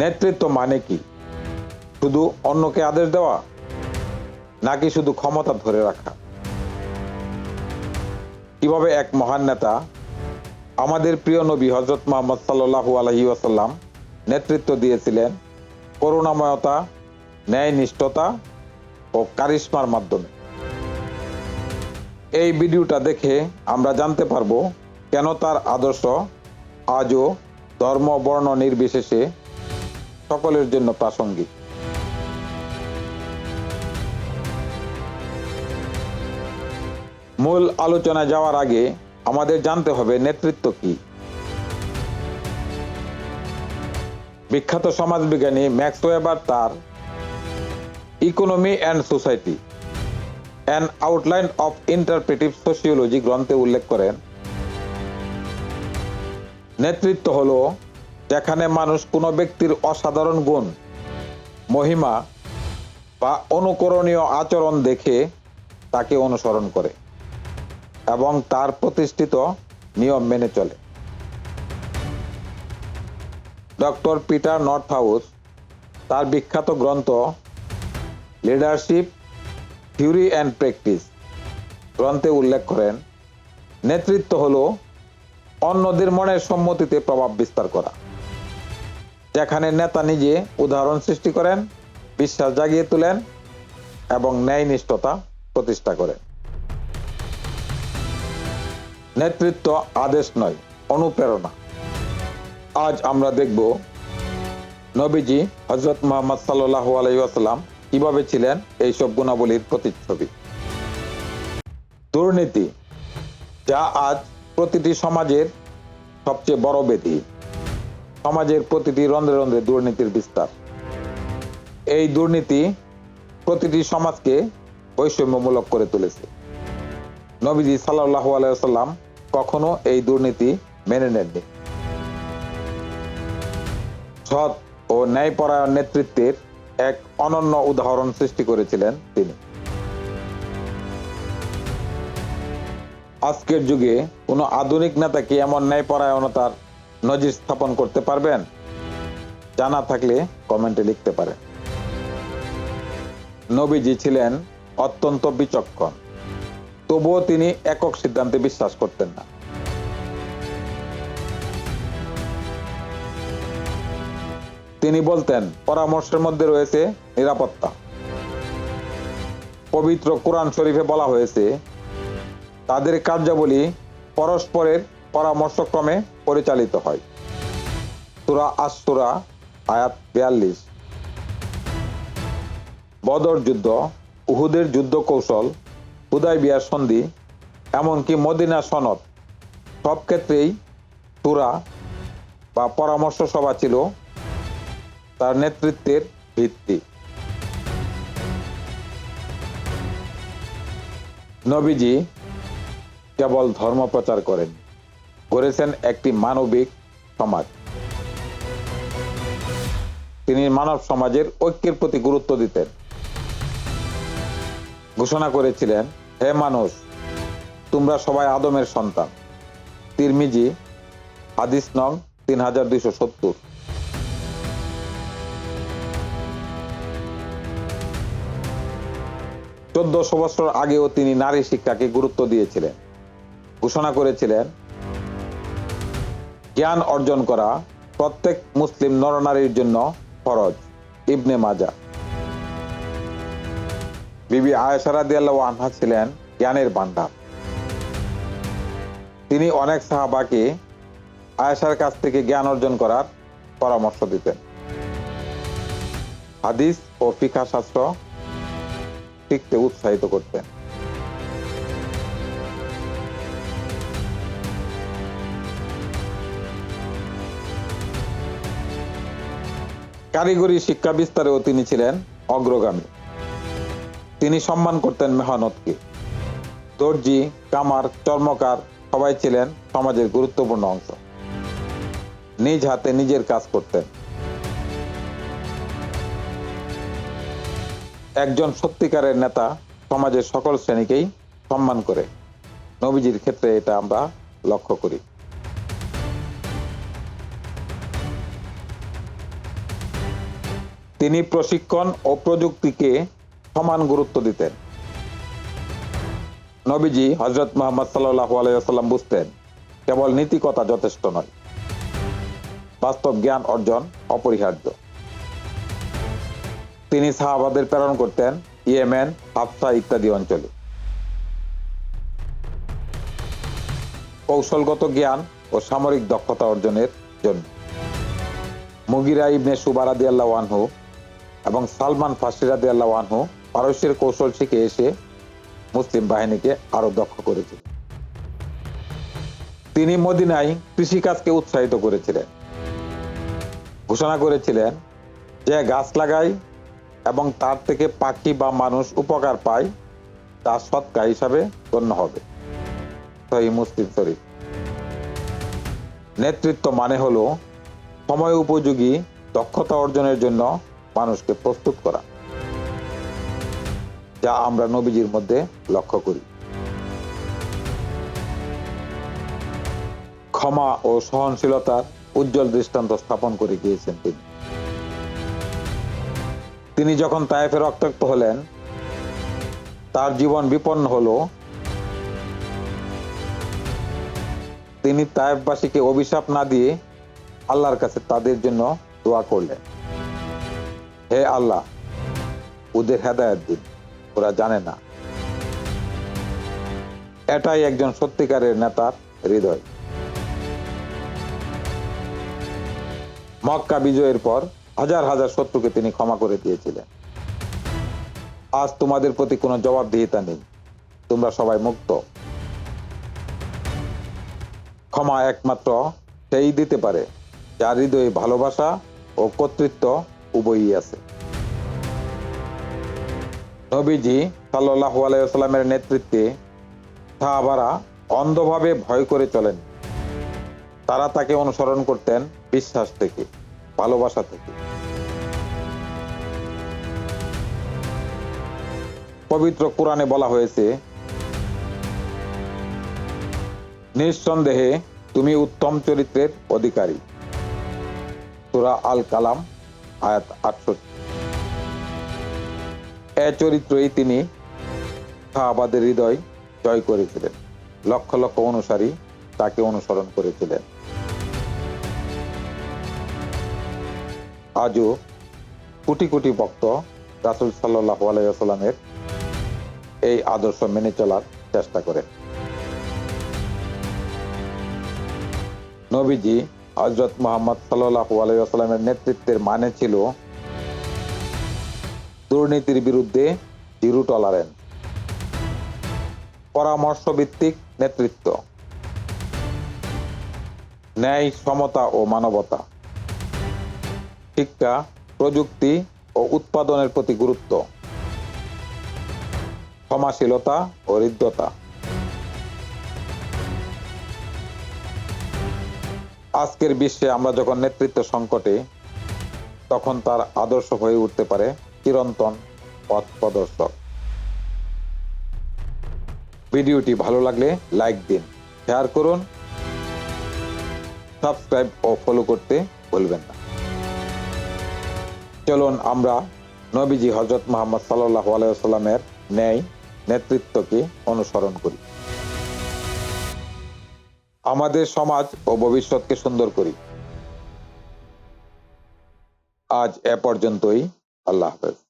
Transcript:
নেতৃত্ব মানে কি? শুধু অন্যকে আদেশ দেওয়া, নাকি শুধু ক্ষমতা ধরে রাখা? কীভাবে এক মহান নেতা আমাদের প্রিয় নবী হজরত মোহাম্মদ সাল্লাহু আলহি ওয়াসাল্লাম নেতৃত্ব দিয়েছিলেন করুণাময়তা ন্যায় নিষ্ঠতা ও কারিশ্মার মাধ্যমে? এই ভিডিওটা দেখে আমরা জানতে পারব কেন তার আদর্শ আজও ধর্ম, বর্ণ নির্বিশেষে সকলের জন্য প্রাসঙ্গিক। মূল আলোচনা যাওয়ার আগে আমাদের জানতে হবে নেতৃত্ব কি। বিখ্যাত সমাজবিজ্ঞানী ম্যাক্স ওয়েবার তার economy and society, an outline of interpretive sociology গ্রন্থে উল্লেখ করেন, নেতৃত্ব হলো যেখানে মানুষ কোনো ব্যক্তির অসাধারণ গুণ, মহিমা বা অনুকরণীয় আচরণ দেখে তাকে অনুসরণ করে এবং তার প্রতিষ্ঠিত নিয়ম মেনে চলে। ডক্টর পিটার নর্থ হাউস তার বিখ্যাত গ্রন্থ লিডারশিপ, থিওরি অ্যান্ড প্র্যাকটিস গ্রন্থে উল্লেখ করেন, নেতৃত্ব হল অন্যদের মনের সম্মতিতে প্রভাব বিস্তার করা। যেখানে নেতা নিজে উদাহরণ সৃষ্টি করেন, বিশ্বাস জাগিয়ে তোলেন এবং ন্যায়নিষ্ঠতা প্রতিষ্ঠা করেন। নেতৃত্ব আদেশ নয়, অনুপ্রেরণা। আজ আমরা দেখব নবীজি হজরত মোহাম্মদ সাল্লাহ আলাইসাল্লাম কীভাবে ছিলেন এইসব গুণাবলীর প্রতিচ্ছবি। দুর্নীতি, যা আজ প্রতিটি সমাজের সবচেয়ে বড় ব্যাধি সমাজের প্রতিটি রন্ধ্রে রন্ধ্রে দুর্নীতির বিস্তার। এই দুর্নীতি প্রতিটি সমাজকে বৈষম্যমূলক করে তুলেছে। নবীজি সাল্লাহ আলাইসাল্লাম কখনো এই দুর্নীতি মেনে নেননি। সৎ ও ন্যায়পরায়ণ নেতৃত্বের এক অনন্য উদাহরণ সৃষ্টি করেছিলেন তিনি। আজকের যুগে কোনো আধুনিক নেতাকে এমন ন্যায়পরায়ণতার নজির স্থাপন করতে পারবেন জানা থাকলে কমেন্টে লিখতে পারেন। নবীজি ছিলেন অত্যন্ত বিচক্ষণ, তবুও তিনি একক সিদ্ধান্তে বিশ্বাস করতেন না। তিনি বলতেন, পরামর্শের মধ্যে রয়েছে নিরাপত্তা। পবিত্র কোরআন শরীফে বলা হয়েছে, তাদের কার্যাবলী পরস্পরের পরামর্শক্রমে পরিচালিত হয়। সুরা আশুরা আয়াত বিয়াল্লিশ। বদর যুদ্ধ, উহুদের যুদ্ধ কৌশল হুদাই বিয়ার সন্ধি, এমনকি মদিনা সনদ, সব ক্ষেত্রেই সুরা বা পরামর্শ সভা ছিল তার নেতৃত্বের ভিত্তি। নবীজি কেবল ধর্ম প্রচার করেন গড়েছেন একটি মানবিক সমাজ। তিনি মানব সমাজের ঐক্যের প্রতি গুরুত্ব দিতেন। ঘোষণা করেছিলেন, হে মানুষ, তোমরা সবাই আদমের সন্তান। তিরমিজি, হাদিস নং তিন হাজার দুইশো সত্তর। চোদ্দশো বছর আগেও তিনি নারী শিক্ষাকে গুরুত্ব দিয়েছিলেন। ঘোষণা করেছিলেন জ্ঞান অর্জন করা প্রত্যেক মুসলিম নরনারীর জন্য ফরজ। ইবনে মাজা বিবি আল্লাহ আনহা ছিলেন জ্ঞানের ভান্ডার তিনি অনেক সাহাবাকে আয়েশার কাছ থেকে জ্ঞান অর্জন করার পরামর্শ দিতেন। হাদিস ও ফিকা শাস্ত্র শিখতে উৎসাহিত করতেন। কারিগরি শিক্ষা বিস্তারেও তিনি ছিলেন অগ্রগামী। তিনি সম্মান করতেন মেহনতকে। দর্জি, কামার, চর্মকার সবাই ছিলেন সমাজের গুরুত্বপূর্ণ অংশ। নিজ হাতে নিজের কাজ করতেন। একজন সত্যিকারের নেতা সমাজের সকল শ্রেণীকেই সম্মান করে। নবীজির ক্ষেত্রে এটা আমরা লক্ষ্য করি। তিনি প্রশিক্ষণ ও প্রযুক্তিকে সমান গুরুত্ব দিতেন। নবীজি হজরত মোহাম্মদ সাল্লাহ আলাইসাল্লাম বুঝতেন, কেবল নীতিকথা যথেষ্ট নয়, বাস্তব জ্ঞান অর্জন অপরিহার্য। তিনি সাহাবাদের প্রেরণ করতেন ইয়েমেন, হাফসা ইত্যাদি অঞ্চলে। কৌশলগত জ্ঞান ও সামরিক দক্ষতা অর্জনের জন্য। মুগিরা ইবনে সুবারাদি আল্লাহ আনহু এবং সালমান ফাসিরাদি আল্লাহ আনহু পারস্যের কৌশল শিখে এসে মুসলিম বাহিনীকে আরও দক্ষ করেছিলেন। তিনি মদিনায় কৃষিকাজকে উৎসাহিত করেছিলেন। ঘোষণা করেছিলেন যে গাছ লাগায় এবং তার থেকে পাখি বা মানুষ উপকার পায়, তা সৎকা হিসাবে গণ্য হবে। সহি মুসলিম শরীফ। নেতৃত্ব মানে হলো সময় উপযোগী দক্ষতা অর্জনের জন্য মানুষকে প্রস্তুত করা, যা আমরা নবীজির মধ্যে লক্ষ্য করি। ক্ষমা ও সহনশীলতার উজ্জ্বল দৃষ্টান্ত স্থাপন করে গিয়েছেন তিনি। তিনি যখন তায়েফে রক্তাক্ত হলেন, তার জীবন বিপন্ন হলো। তিনি তায়েফবাসীকে অভিশাপ না দিয়ে আল্লাহর কাছে তাদের জন্য দোয়া করলেন। হে আল্লাহ, ওদের হেদায়ত দিন, ওরা জানে না। এটাই একজন সত্যিকারের নেতার হৃদয়। মক্কা বিজয়ের পর হাজার হাজার শত্রুকে তিনি ক্ষমা করে দিয়েছিলেন। আজ তোমাদের প্রতি কোনো জবাবদিহিতা নেই। তোমরা সবাই মুক্ত। ক্ষমা একমাত্র সেই দিতে পারে, যার হৃদয়ে ভালোবাসা ও কর্তৃত্ব উভয়ই আছে। নবীজি সাল্লাহ আলাইসাল্লামের নেতৃত্বে সাহাবারা অন্ধভাবে ভয় করে চলেন। তারা তাকে অনুসরণ করতেন বিশ্বাস থেকে, ভালোবাসা থেকে। পবিত্র কোরআনে বলা হয়েছে, নিঃসন্দেহে তুমি উত্তম চরিত্রের অধিকারী। সুরা আল কালাম আয়াত আটষট্টি। এ চরিত্রই তিনি সাহাবাদের হৃদয় জয় করেছিলেন। লক্ষ লক্ষ অনুসারী তাকে অনুসরণ করেছিলেন। আজও কোটি কোটি ভক্ত রাসুল সাল্লাহ আলাইসাল্লামের এই আদর্শ মেনে চলার চেষ্টা করেন। নবীজি হজরত মোহাম্মদ সাল্লাহ আলাইসাল্লামের নেতৃত্বের মানে ছিল দুর্নীতির বিরুদ্ধে জিরো টলারেন্স পরামর্শ ভিত্তিক নেতৃত্ব, ন্যায়, সমতা ও মানবতা, শিক্ষা, প্রযুক্তি ও উৎপাদনের প্রতি গুরুত্ব ক্ষমাশীলতা ও হৃদ্যতা। আজকের বিশ্বে আমরা যখন নেতৃত্ব সংকটে, তখন তার আদর্শ হয়ে উঠতে পারে চিরন্তন পথ প্রদর্শক। ভিডিওটি ভালো লাগলে লাইক দিন শেয়ার করুন সাবস্ক্রাইব ও ফলো করতে ভুলবেন না। চলুন আমরা নবীজি হজরত মোহাম্মদ সাল্লাহ আলাইসাল্লামের ন্যায় নেতৃত্বকে অনুসরণ করি। আমাদের সমাজ ও ভবিষ্যৎকে সুন্দর করি। আজ এ পর্যন্তই। আল্লাহ হাফেজ।